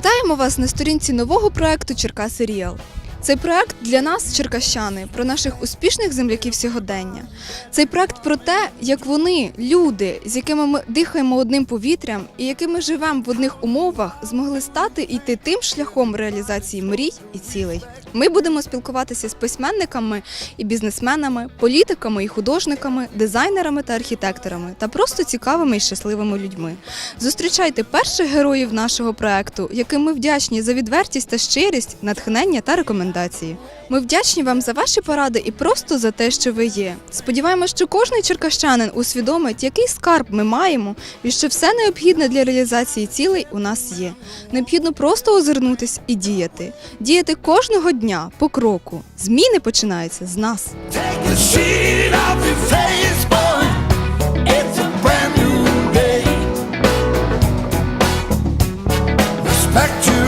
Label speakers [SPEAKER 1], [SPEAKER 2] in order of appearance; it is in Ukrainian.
[SPEAKER 1] Вітаємо вас на сторінці нового проекту Черкаси Ріал. Цей проект для нас, черкащани, про наших успішних земляків сьогодення. Цей проект про те, як вони, люди, з якими ми дихаємо одним повітрям і якими живемо в одних умовах, змогли стати йти тим шляхом реалізації мрій і цілей. Ми будемо спілкуватися з письменниками і бізнесменами, політиками і художниками, дизайнерами та архітекторами та просто цікавими і щасливими людьми. Зустрічайте перших героїв нашого проекту, яким ми вдячні за відвертість та щирість, натхнення та рекомендації. Ми вдячні вам за ваші поради і просто за те, що ви є. Сподіваємось, що кожний черкащанин усвідомить, який скарб ми маємо, і що все необхідне для реалізації цілей у нас є. Необхідно просто озирнутись і діяти. Діяти кожного дня Дня по кроку. Зміни починаються з нас.
[SPEAKER 2] Back to